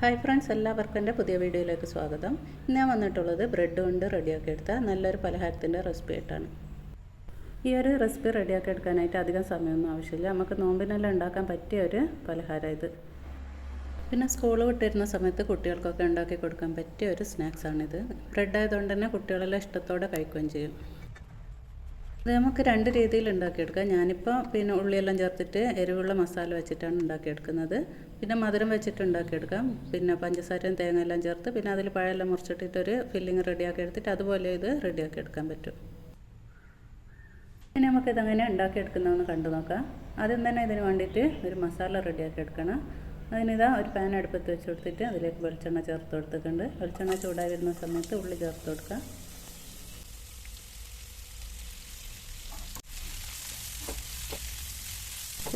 Hi friends എല്ലാവർക്കും എന്റെ പുതിയ വീഡിയോയിലേക്ക് സ്വാഗതം. ഞാൻ വന്നിട്ടുള്ളത് ബ്രെഡ് കൊണ്ട് റെഡിയാക്കി എടുത്ത നല്ലൊരു പലഹാരത്തിന്റെ റെസിപ്പി ആയിട്ടാണ്. ഈ ഒരു റെസിപ്പി റെഡിയാക്കി എടുക്കാനായിട്ട് അധികം സമയമൊന്നും ആവശ്യമില്ല. നമുക്ക് നോമ്പിനെല്ലാം ഉണ്ടാക്കാൻ പറ്റിയ ഒരു പലഹാരം ഇത്. പിന്നെ സ്കൂൾ വിട്ടിരുന്ന സമയത്ത് കുട്ടികൾക്കൊക്കെ ഉണ്ടാക്കി കൊടുക്കാൻ പറ്റിയ ഒരു സ്നാക്സാണിത്. ബ്രെഡ് ആയതുകൊണ്ട് തന്നെ കുട്ടികളെല്ലാം ഇഷ്ടത്തോടെ കഴിക്കുകയും ചെയ്യും. ഇത് നമുക്ക് രണ്ട് രീതിയിൽ ഉണ്ടാക്കിയെടുക്കാം. ഞാനിപ്പോൾ പിന്നെ ഉള്ളിയെല്ലാം ചേർത്തിട്ട് എരിവുള്ള മസാല വെച്ചിട്ടാണ് ഉണ്ടാക്കിയെടുക്കുന്നത്. പിന്നെ മധുരം വെച്ചിട്ട് ഉണ്ടാക്കിയെടുക്കാം. പിന്നെ പഞ്ചസാരയും തേങ്ങ എല്ലാം ചേർത്ത് പിന്നെ അതിൽ പഴമെല്ലാം മുറിച്ചിട്ടിട്ടൊരു ഫില്ലിങ് റെഡിയാക്കി എടുത്തിട്ട് അതുപോലെ ഇത് റെഡിയാക്കി എടുക്കാൻ പറ്റും. ഇനി നമുക്ക് നമുക്കിതങ്ങനെ ഉണ്ടാക്കിയെടുക്കുന്നതെന്ന് കണ്ടു നോക്കാം. ആദ്യം തന്നെ ഇതിന് വേണ്ടിയിട്ട് ഒരു മസാല റെഡിയാക്കി എടുക്കണം. അതിനിതാ ഒരു പാൻ അടുപ്പത്ത് വെച്ച് കൊടുത്തിട്ട് അതിലേക്ക് വെളിച്ചെണ്ണ ചേർത്ത് കൊടുത്തിട്ടുണ്ട്. വെളിച്ചെണ്ണ ചൂടായി വരുന്ന സമയത്ത് ഉള്ളി ചേർത്ത് കൊടുക്കാം.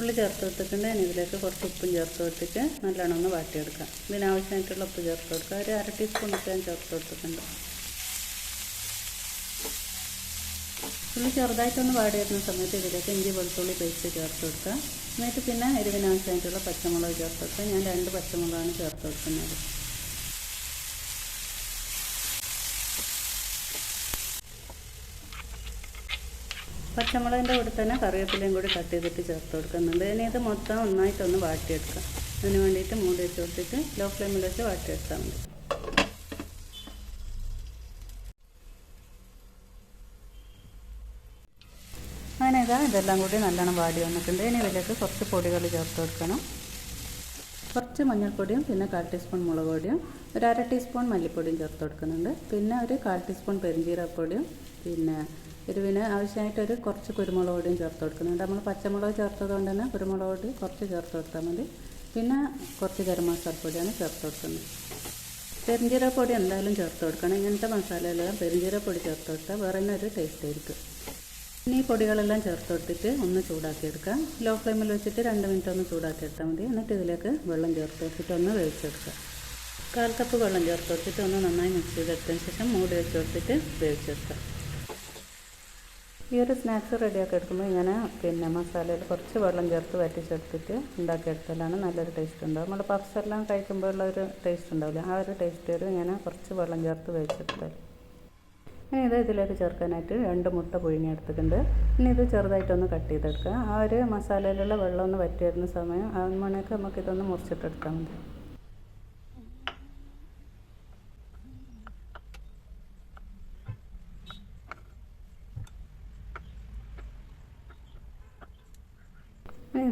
ഉള്ളി ചേർത്ത് കൊടുത്തിട്ടുണ്ട്. ഇതിലേക്ക് കുറച്ച് ഉപ്പും ചേർത്ത് കൊടുത്തിട്ട് നല്ലോണം ഒന്ന് വാട്ടിയെടുക്കാം. ഇതിനാവശ്യമായിട്ടുള്ള ഉപ്പ് ചേർത്ത് കൊടുക്കുക ഒരു അര ടീസ്പൂൺ ഞാൻ ചേർത്ത് കൊടുത്തിട്ടുണ്ട്. ഉള്ളി ചെറുതായിട്ടൊന്ന് വാടി വരുന്ന സമയത്ത് ഇതിലേക്ക് ഇഞ്ചി വെളുത്തുള്ളി പേസ്റ്റ് ചേർത്ത് കൊടുക്കുക എന്നിട്ട് പിന്നെ എരിവിനാവശ്യമായിട്ടുള്ള പച്ചമുളക് ചേർത്ത് കൊടുക്കുക ഞാൻ രണ്ട് പച്ചമുളകാണ് ചേർത്ത് കൊടുക്കുന്നത്. പച്ചമുളകിന്റെ കൂടെ തന്നെ കറിവേപ്പിലയും കൂടി കട്ട് ചെയ്തിട്ട് ചേർത്ത് കൊടുക്കുന്നുണ്ട്. ഇനി ഇത് മൊത്തം ഒന്നായിട്ടൊന്ന് വാട്ടിയെടുക്കാം അതിന് വേണ്ടിയിട്ട് മൂടി വെച്ച് കൊടുത്തിട്ട് ലോ ഫ്ലെയിമിൽ വെച്ച് വാട്ടിയെടുത്താൽ മതി. അങ്ങനെ ഇതാ ഇതെല്ലാം കൂടി നല്ലോണം വാടി വന്നിട്ടുണ്ട്. ഇനി ഇതിലേക്ക് കുറച്ച് പൊടികൾ ചേർത്ത് കൊടുക്കണം. കുറച്ച് മഞ്ഞൾപ്പൊടിയും പിന്നെ കാൽ ടീസ്പൂൺ മുളക് പൊടിയും ഒരു അര ടീസ്പൂൺ മല്ലിപ്പൊടിയും ചേർത്ത് കൊടുക്കുന്നുണ്ട്. പിന്നെ ഒരു കാൽ ടീസ്പൂൺ പെരിഞ്ചീരപ്പൊടിയും പിന്നെ എരിവിന് ആവശ്യമായിട്ടൊരു കുറച്ച് കുരുമുളക് പൊടിയും ചേർത്ത് കൊടുക്കുന്നുണ്ട് നമ്മൾ പച്ചമുളക് ചേർത്തത് കൊണ്ട് തന്നെ കുരുമുളക് പൊടി കുറച്ച് ചേർത്ത് കൊടുത്താൽ മതി. പിന്നെ കുറച്ച് ഗരം മസാലപ്പൊടിയാണ് ചേർത്ത് കൊടുക്കുന്നത്. പെരിഞ്ചീരപ്പൊടി എന്തായാലും ചേർത്ത് കൊടുക്കണം. ഇങ്ങനത്തെ മസാലയെല്ലാം പെരിഞ്ചീരപ്പൊടി ചേർത്ത് കൊടുത്താൽ വേറെ തന്നെ ഒരു ടേസ്റ്റ് ആയിരിക്കും. ഇനി ഈ പൊടികളെല്ലാം ചേർത്ത് കൊടുത്തിട്ട് ഒന്ന് ചൂടാക്കി എടുക്കാം ലോ ഫ്ലെയിമിൽ വെച്ചിട്ട് രണ്ട് മിനിറ്റ് ഒന്ന് ചൂടാക്കി എടുത്താൽ മതി. എന്നിട്ട് ഇതിലേക്ക് വെള്ളം ചേർത്ത് വെച്ചിട്ട് ഒന്ന് വേവിച്ചെടുക്കുക കാൽ കപ്പ് വെള്ളം ചേർത്ത് കൊടുത്തിട്ട് ഒന്ന് നന്നായി മിക്സ് ചെയ്തെടുത്തതിന് ശേഷം മൂടി വെച്ച് കൊടുത്തിട്ട് വേവിച്ചെടുക്കുക ഈ ഒരു സ്നാക്സ് റെഡിയാക്കി എടുക്കുമ്പോൾ ഇങ്ങനെ പിന്നെ മസാലയിൽ കുറച്ച് വെള്ളം ചേർത്ത് വറ്റിച്ചെടുത്തിട്ട് ഉണ്ടാക്കിയെടുത്താലാണ് നല്ലൊരു ടേസ്റ്റ് ഉണ്ടാവും നമ്മൾ പഫ്സ് എല്ലാം കഴിക്കുമ്പോഴുള്ള ഒരു ടേസ്റ്റ് ഉണ്ടാവില്ല. ആ ഒരു ടേസ്റ്റ് വരും ഇങ്ങനെ കുറച്ച് വെള്ളം ചേർത്ത് വേവിച്ചെടുത്താൽ. ഇനി ഇത് ഇതിലേക്ക് ചേർക്കാനായിട്ട് രണ്ട് മുട്ട പുഴുങ്ങിയെടുത്തിട്ടുണ്ട്. ഇനി ഇത് ചെറുതായിട്ടൊന്ന് കട്ട് ചെയ്തെടുക്കുക. ആ ഒരു മസാലയിലുള്ള വെള്ളം ഒന്ന് വറ്റി വരുന്ന സമയം മണിയൊക്കെ നമുക്കിതൊന്ന് മുറിച്ചിട്ടെടുത്താൽ മതി.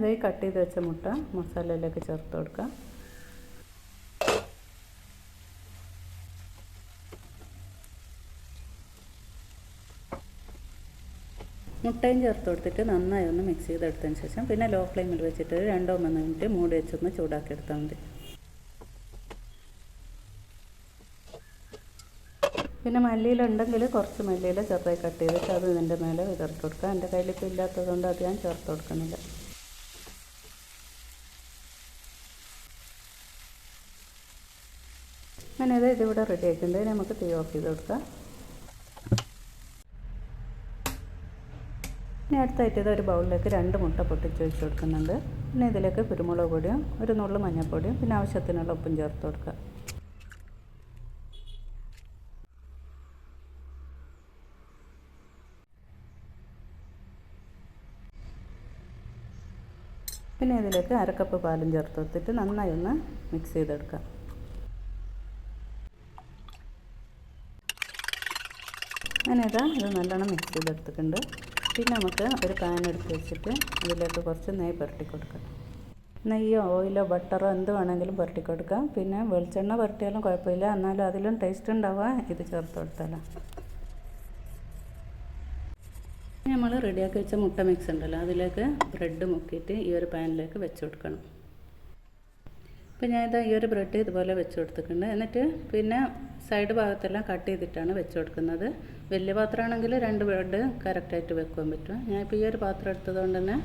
ഇതായി കട്ട് ചെയ്ത് വെച്ച മുട്ട മസാലയിലേക്ക് ചേർത്ത് കൊടുക്കാം. മുട്ടയും ചേർത്ത് കൊടുത്തിട്ട് നന്നായി ഒന്ന് മിക്സ് ചെയ്തെടുത്തതിന് ശേഷം പിന്നെ ലോ ഫ്ലെയിമിൽ വെച്ചിട്ട് രണ്ടോ മൂന്നോ മിനിറ്റ് മൂടി വെച്ചൊന്ന് ചൂടാക്കി എടുത്താൽ മതി. പിന്നെ മല്ലിയിലുണ്ടെങ്കിൽ കുറച്ച് മല്ലിയില ചെറുതായി കട്ട് ചെയ്തിട്ട് അത് ഇതിന്റെ മേലെ വിതർത്ത് കൊടുക്കുക എന്റെ കയ്യിലിപ്പോൾ ഇല്ലാത്തതുകൊണ്ട് അത് ഞാൻ ചേർത്ത് കൊടുക്കുന്നില്ല. അങ്ങനെ ഇത് ഇതിവിടെ റെഡി ആയിട്ടുണ്ട്. നമുക്ക് തീ ഓഫ് ചെയ്ത് കൊടുക്കാം. ഇനി അടുത്തായിട്ട് ഇത് ഒരു ബൗളിലേക്ക് രണ്ട് മുട്ട പൊട്ടിച്ച് വെച്ച് കൊടുക്കുന്നുണ്ട്. പിന്നെ ഇതിലേക്ക് കുരുമുളക് പൊടിയും ഒരു നുള്ളു മഞ്ഞൾപ്പൊടിയും പിന്നെ ആവശ്യത്തിനുള്ള ഉപ്പും ചേർത്ത് കൊടുക്കുക പിന്നെ ഇതിലേക്ക് അരക്കപ്പ് പാലും ചേർത്ത് കൊടുത്തിട്ട് നന്നായി ഒന്ന് മിക്സ് ചെയ്തെടുക്കാം. അങ്ങനെ ഇതാ ഇത് നല്ലോണം മിക്സ് ചെയ്തെടുത്തിട്ടുണ്ട്. പിന്നെ നമുക്ക് ഒരു പാൻ എടുത്ത് വെച്ചിട്ട് അതിലേക്ക് കുറച്ച് നെയ്യ് പുരട്ടി കൊടുക്കാം. നെയ്യോ ഓയിലോ ബട്ടറോ എന്ത് വേണമെങ്കിലും പുരട്ടി കൊടുക്കാം. പിന്നെ വെളിച്ചെണ്ണ പുരട്ടിയാലും കുഴപ്പമില്ല. എന്നാലും അതിലും ടേസ്റ്റ് ഉണ്ടാവുക. ഇത് ചേർത്ത് കൊടുത്താലോ. നമ്മൾ റെഡിയാക്കി വെച്ച മുട്ട മിക്സ് ഉണ്ടല്ലോ. അതിലേക്ക് ബ്രെഡ് മുക്കിയിട്ട് ഈ ഒരു പാനിലേക്ക് വെച്ച് കൊടുക്കണം. അപ്പോൾ ഞാൻ ഇതാ ഈ ഒരു ബ്രെഡ് ഇതുപോലെ വെച്ച് കൊടുത്തിട്ടുണ്ട്. എന്നിട്ട് പിന്നെ സൈഡ് ഭാഗത്തെല്ലാം കട്ട് ചെയ്തിട്ടാണ് വെച്ച് കൊടുക്കുന്നത്. വലിയ പാത്രമാണെങ്കിൽ രണ്ട് ബ്രെഡ് കറക്റ്റായിട്ട് വെക്കാൻ പറ്റും. ഞാനിപ്പോൾ ഈ ഒരു പാത്രം എടുത്തതുകൊണ്ട് തന്നെ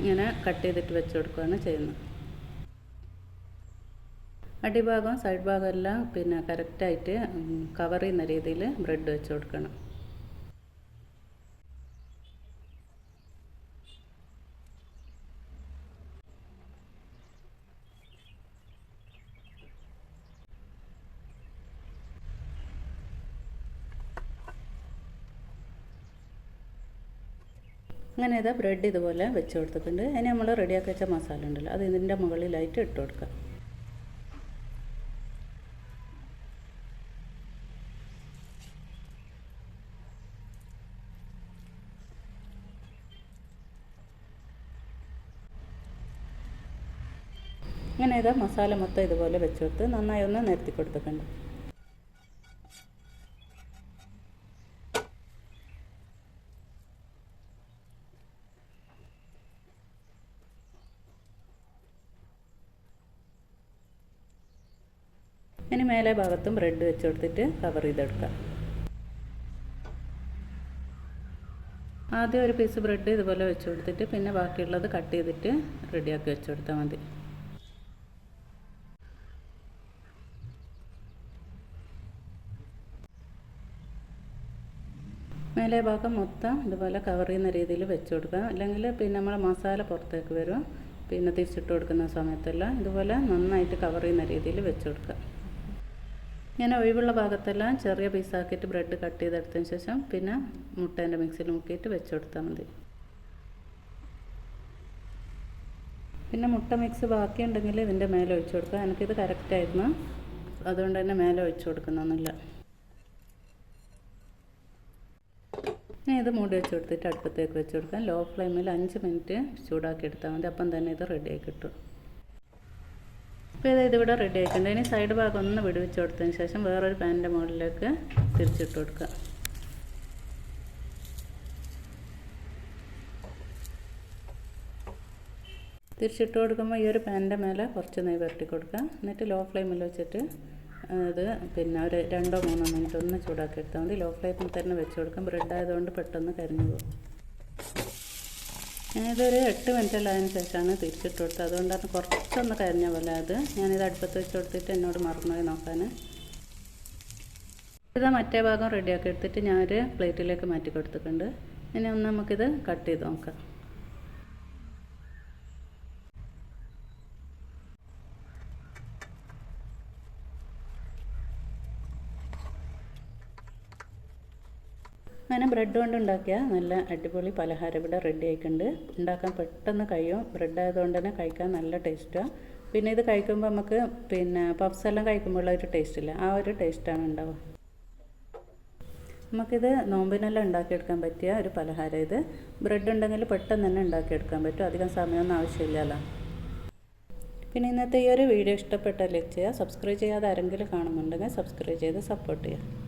ഇങ്ങനെ കട്ട് ചെയ്തിട്ട് വെച്ച് കൊടുക്കുകയാണ് ചെയ്യുന്നത്. അടിഭാഗം സൈഡ് ഭാഗം എല്ലാം പിന്നെ കറക്റ്റായിട്ട് കവർ ചെയ്യുന്ന രീതിയിൽ ബ്രെഡ് വെച്ച് കൊടുക്കണം. അങ്ങനെ ഇതാ ബ്രെഡ് ഇതുപോലെ വെച്ച് കൊടുത്തിട്ടുണ്ട്. അതിന് നമ്മൾ റെഡിയാക്കി വെച്ച മസാല ഉണ്ടല്ലോ അത് ഇതിന്റെ മുകളിലായിട്ട് ഇട്ട് കൊടുക്കുക. അങ്ങനെ ഇതാ മസാല മൊത്തം ഇതുപോലെ വെച്ച് കൊടുത്ത് നന്നായി ഒന്ന് നിരത്തി കൊടുത്തിട്ടുണ്ട്. ഇനി മേലെ ഭാഗത്തും ബ്രെഡ് വെച്ച് കൊടുത്തിട്ട് കവർ ചെയ്തെടുക്കാം ആദ്യം ഒരു പീസ് ബ്രെഡ് ഇതുപോലെ വെച്ച് കൊടുത്തിട്ട് പിന്നെ ബാക്കിയുള്ളത് കട്ട് ചെയ്തിട്ട് റെഡിയാക്കി വെച്ച് കൊടുത്താൽ മതി. മേലെ ഭാഗം മൊത്തം ഇതുപോലെ കവർ ചെയ്യുന്ന രീതിയിൽ വെച്ച് കൊടുക്കുക. അല്ലെങ്കിൽ പിന്നെ നമ്മൾ മസാല പുറത്തേക്ക് വരും. പിന്നെ തിരിച്ചിട്ട് കൊടുക്കുന്ന സമയത്തെല്ലാം ഇതുപോലെ നന്നായിട്ട് കവർ ചെയ്യുന്ന രീതിയിൽ വെച്ച് കൊടുക്കുക. ഇങ്ങനെ ഒഴിവുള്ള ഭാഗത്തെല്ലാം ചെറിയ പീസാക്കിയിട്ട് ബ്രെഡ് കട്ട് ചെയ്തെടുത്തതിന് ശേഷം പിന്നെ മുട്ടേന്റെ മിക്സിയിൽ മുക്കിയിട്ട് വെച്ച് കൊടുത്താൽ മതി. പിന്നെ മുട്ട മിക്സ് ബാക്കിയുണ്ടെങ്കിൽ ഇതിന്റെ മേലെ ഒഴിച്ചു കൊടുക്കുക. എനിക്കിത് കറക്റ്റായിരുന്നു അതുകൊണ്ട് തന്നെ മേലെ ഒഴിച്ചു കൊടുക്കുന്നൊന്നുമില്ല. ഞാൻ ഇത് മൂടി വെച്ച് കൊടുത്തിട്ട് അടുപ്പത്തേക്ക് വെച്ച് കൊടുക്കാം. ലോ ഫ്ലെയിമിൽ അഞ്ച് മിനിറ്റ് ചൂടാക്കി എടുത്താൽ മതി. അപ്പം തന്നെ ഇത് റെഡിയായി കിട്ടും. അപ്പോൾ ഇത് ഇതിവിടെ റെഡി ആയിട്ടുണ്ട്. ഇനി സൈഡ് ഭാഗം ഒന്ന് വിടുവിച്ച് കൊടുത്തതിന് ശേഷം വേറൊരു പാനിന്റെ മുകളിലേക്ക് തിരിച്ചിട്ട് കൊടുക്കുക. തിരിച്ചിട്ട് കൊടുക്കുമ്പോൾ ഈ ഒരു പാനിന്റെ മേലെ കുറച്ച് നെയ്യ് പുരട്ടി കൊടുക്കുക. എന്നിട്ട് ലോ ഫ്ലെയിമിൽ വെച്ചിട്ട് അത് പിന്നെ ഒരു രണ്ടോ മൂന്നോ മിനിറ്റ് ഒന്ന് ചൂടാക്കി എടുത്താൽ മതി. ലോ ഫ്ലെയിമിൽ തന്നെ വെച്ച് കൊടുക്കാം ബ്രെഡ് ആയതുകൊണ്ട് പെട്ടെന്ന് കരിഞ്ഞു പോകും. ഞാനിതൊരു എട്ട് മിനിറ്റ് ഉള്ളതിന് ശേഷമാണ് തിരിച്ചിട്ട് കൊടുത്തത് അതുകൊണ്ടാണ് കുറച്ചൊന്ന് കരിഞ്ഞ പോലെ അത്. ഞാനിത് അടുപ്പത്ത് വെച്ച് കൊടുത്തിട്ട് എന്നോട് മറന്നുപോയി നോക്കാൻ ഇത് മറ്റേ ഭാഗം റെഡിയാക്കി എടുത്തിട്ട് ഞാനൊരു പ്ലേറ്റിലേക്ക് മാറ്റി കൊടുത്തിട്ടുണ്ട്. ഇനി ഒന്ന് നമുക്കിത് കട്ട് ചെയ്ത് നോക്കാം. അങ്ങനെ ബ്രെഡ് കൊണ്ട് ഉണ്ടാക്കിയ നല്ല അടിപൊളി പലഹാരം ഇവിടെ റെഡി ആയിട്ടുണ്ട്. ഉണ്ടാക്കാൻ പെട്ടെന്ന് കഴിയും. ബ്രെഡ് ആയതുകൊണ്ട് തന്നെ കഴിക്കാൻ നല്ല ടേസ്റ്റാണ് പിന്നെ ഇത് കഴിക്കുമ്പോൾ നമുക്ക് പിന്നെ പഫ്സ് എല്ലാം കഴിക്കുമ്പോൾ ഒരു ടേസ്റ്റ് ഇല്ല. ആ ഒരു ടേസ്റ്റാണ് ഉണ്ടാവുക. നമുക്കിത് നോമ്പിനെല്ലാം ഉണ്ടാക്കിയെടുക്കാൻ പറ്റിയ ഒരു പലഹാരം ഇത്. ബ്രെഡ് ഉണ്ടെങ്കിൽ പെട്ടെന്ന് തന്നെ ഉണ്ടാക്കിയെടുക്കാൻ പറ്റും. അധികം സമയമൊന്നും ആവശ്യമില്ലല്ലോ. പിന്നെ ഇന്നത്തെ ഈ ഒരു വീഡിയോ ഇഷ്ടപ്പെട്ട ലൈക്ക് ചെയ്യുക സബ്സ്ക്രൈബ് ചെയ്യാതെ ആരെങ്കിലും കാണുന്നുണ്ടെങ്കിൽ സബ്സ്ക്രൈബ് ചെയ്ത് സപ്പോർട്ട് ചെയ്യുക.